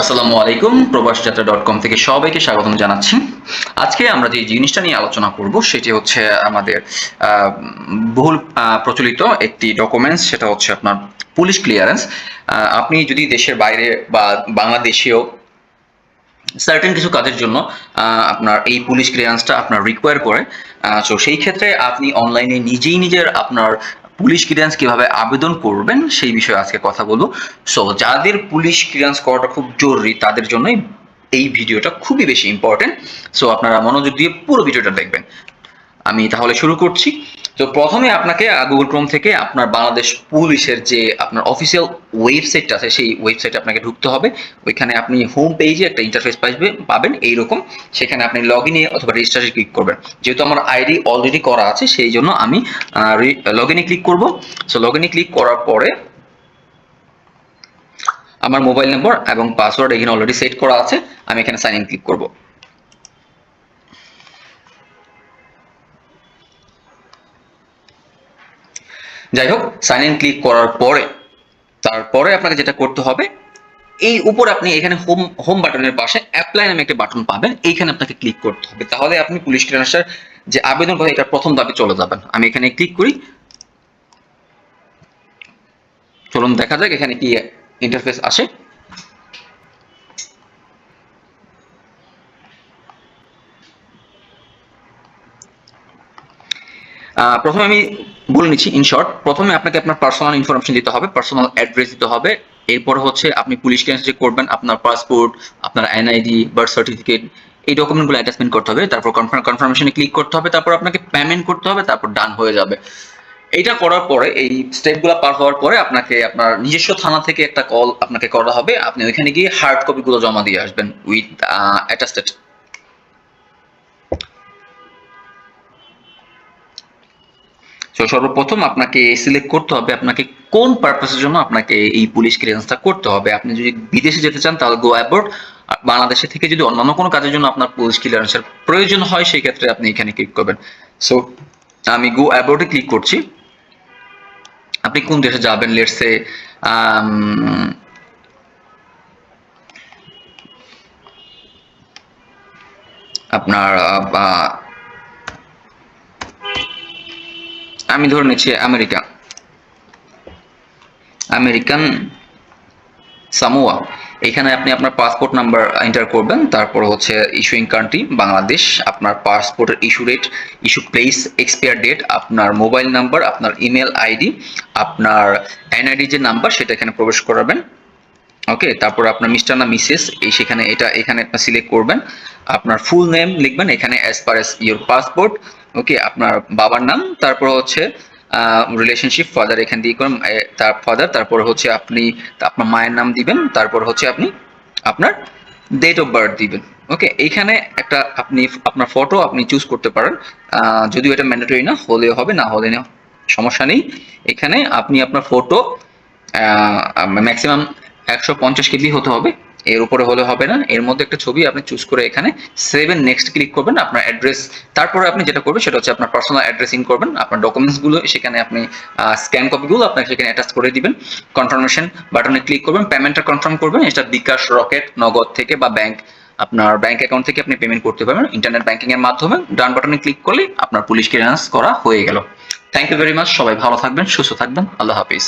আসসালামু আলাইকুম প্রবাস যাত্রা ডট কম থেকে সবাইকে স্বাগতম জানাচ্ছি। আজকে আমরা যে জিনিসটা নিয়ে আলোচনা করব, সেটি হচ্ছে আমাদের বহুল প্রচলিত একটি ডকুমেন্টস সেটা হচ্ছে আপনার পুলিশ ক্লিয়ারেন্স আপনি যদি দেশের বাইরে বা বাংলাদেশেও সার্টেন কিছু কাজের জন্য আপনার এই পুলিশ ক্লিয়ারেন্সটা আপনার রিকোয়ার করে সো সেই ক্ষেত্রে আপনি অনলাইনে নিজেই নিজের আপনার পুলিশ ক্লিয়ারেন্স কীভাবে আবেদন করবেন সেই বিষয়ে আজকে কথা বলব। সো যাদের পুলিশ ক্লিয়ারেন্স করাটা খুব জরুরি, তাদের জন্যই এই ভিডিওটা খুবই বেশি ইম্পর্টেন্ট সো আপনারা মনোযোগ দিয়ে পুরো ভিডিওটা দেখবেন। আমি তাহলে শুরু করছি। তো প্রথমে আপনাকে গুগল ক্রোম থেকে আপনার বাংলাদেশ পুলিশের যে আপনার অফিসিয়াল ওয়েবসাইটটা আছে, সেই ওয়েবসাইটে আপনাকে ঢুকতে হবে। ওইখানে আপনি হোম পেজে একটা ইন্টারফেস পাইবে, পাবেন এইরকম। সেখানে আপনি লগ ইনে অথবা রেজিস্ট্রেশন ক্লিক করবেন। যেহেতু আমার আইডি অলরেডি করা আছে, সেই জন্য আমি লগ ইনে ক্লিক করব। সো লগ ইনে ক্লিক করার পরে আমার মোবাইল নম্বর এবং পাসওয়ার্ড এখানে অলরেডি সেট করা আছে। আমি এখানে সাইন ইন ক্লিক করব। যাই হোক সাইন ইন ক্লিক করার পরে, তারপরে আপনাকে যেটা করতে হবে, এই উপর আপনি এখানে হোম হোম বাটনের পাশে অ্যাপ্লাই নামে একটা বাটন পাবেন, এইখানে আপনাকে ক্লিক করতে হবে। তাহলে আপনি পুলিশ ক্লিয়ারেন্সের যে আবেদন করে এটা প্রথম দাবি চলে যাবেন। আমি এখানে ক্লিক করি। চলুন দেখা যাক, এখানে কি ইন্টারফেস আসে। প্রথমে আমি বলে নিচ্ছি ইন শর্ট প্রথমে আপনাকে আপনার পার্সোনাল ইনফরমেশন দিতে হবে পার্সোনাল অ্যাড্রেস দিতে হবে, এরপর হচ্ছে আপনি পুলিশ ক্লিয়ারেন্স যে করবেন, আপনার পাসপোর্ট আপনার এনআইডি বার্থ সার্টিফিকেট এই ডকুমেন্টগুলো অ্যাটাচমেন্ট করতে হবে, তারপর কনফার্ম কনফার্মেশনে ক্লিক করতে হবে, তারপর আপনাকে পেমেন্ট করতে হবে, তারপর ডান হয়ে যাবে। এইটা করার পরে, এই স্টেপগুলো পার হওয়ার পরে আপনাকে আপনার নিজস্ব থানা থেকে একটা কল আপনাকে করা হবে, আপনি ওইখানে গিয়ে হার্ড কপিগুলো জমা দিয়ে আসবেন উইথ অ্যাটাস্টেড সর্বপ্রথম আপনাকে সিলেক্ট করতে হবে আপনাকে কোন পারপাসের জন্য আপনাকে এই পুলিশ ক্লিয়ারেন্সটা করতে হবে। আপনি যদি বিদেশে যেতে চান, তাহলে গো অ্যাবোর্ড বাংলাদেশে থেকে যদি অন্যান্য কোনো কাজের জন্য আপনার পুলিশ ক্লিয়ারেন্সের প্রয়োজন হয়, সেই ক্ষেত্রে আপনি এখানে ক্লিক করবেন। সো আমি গো অ্যাবোর্ডে ক্লিক করছি। আপনি কোন দেশে যাবেন? লেটসে আপনার আমি ধরে নিচ্ছি আমেরিকা। American Samoa. এখানে আপনি আপনার পাসপোর্ট নাম্বার এন্টার করবেন, তারপর হচ্ছে ইস্যুইং কান্ট্রি বাংলাদেশ, আপনার পাসপোর্টের issue date issue place expire date আপনার মোবাইল নাম্বার আপনার ইমেল আইডি আপনার এনআইডি যে নাম্বার সেটা এখানে প্রবেশ করাবেন। ওকে তারপর আপনার মিস্টার না মিসেস এই সেখানে এটা, এখানে আপনার সিলেক্ট করবেন। আপনার ফুল নেম লিখবেন, এখানে as per as your passport okay আপনার বাবার নাম, তারপর হচ্ছে রিলেশনশিপ ফাদার এখান দিয়ে করুন তার ফাদার তারপর হচ্ছে আপনি, আপনার মায়ের নাম দিবেন, তারপর হচ্ছে আপনি আপনার ডেট অফ বার্থ দিবেন। ওকে এইখানে একটা আপনি, আপনার ফটো আপনি চুজ করতে পারেন। যদিও এটা ম্যান্ডেটরি না, হলেও হবে, না হলে না সমস্যা নেই। এখানে আপনি আপনার ফটো ম্যাক্সিমাম একশো পঞ্চাশ কেবি হতে হবে। এর উপরে হলে হবে না। এর মধ্যে একটা ছবি আপনি চুজ করে এখানে সেভেন নেক্সট ক্লিক করবেন, আপনার অ্যাড্রেস তারপরে আপনি যেটা করবেন, সেটা হচ্ছে আপনার পার্সোনাল অ্যাড্রেস করবেন। আপনার ডকুমেন্টসগুলো সেখানে আপনি স্ক্যান কপিগুলো আপনাকে সেখানে অ্যাটাচ করে দিবেন। কনফার্মেশন বাটনে ক্লিক করবেন। পেমেন্টটা কনফার্ম করবেন। এটা বিকাশ, রকেট, নগদ থেকে বা ব্যাংক আপনার ব্যাংক অ্যাকাউন্ট থেকে আপনি পেমেন্ট করতে পারবেন। ইন্টারনেট ব্যাংকিং এর মাধ্যমে ডান বাটনে ক্লিক করলে আপনার পুলিশ ক্লিয়ারেন্স করা হয়ে গেল। থ্যাংক ইউ ভেরি মাচ সবাই ভালো থাকবেন, সুস্থ থাকবেন। আল্লাহ হাফিজ।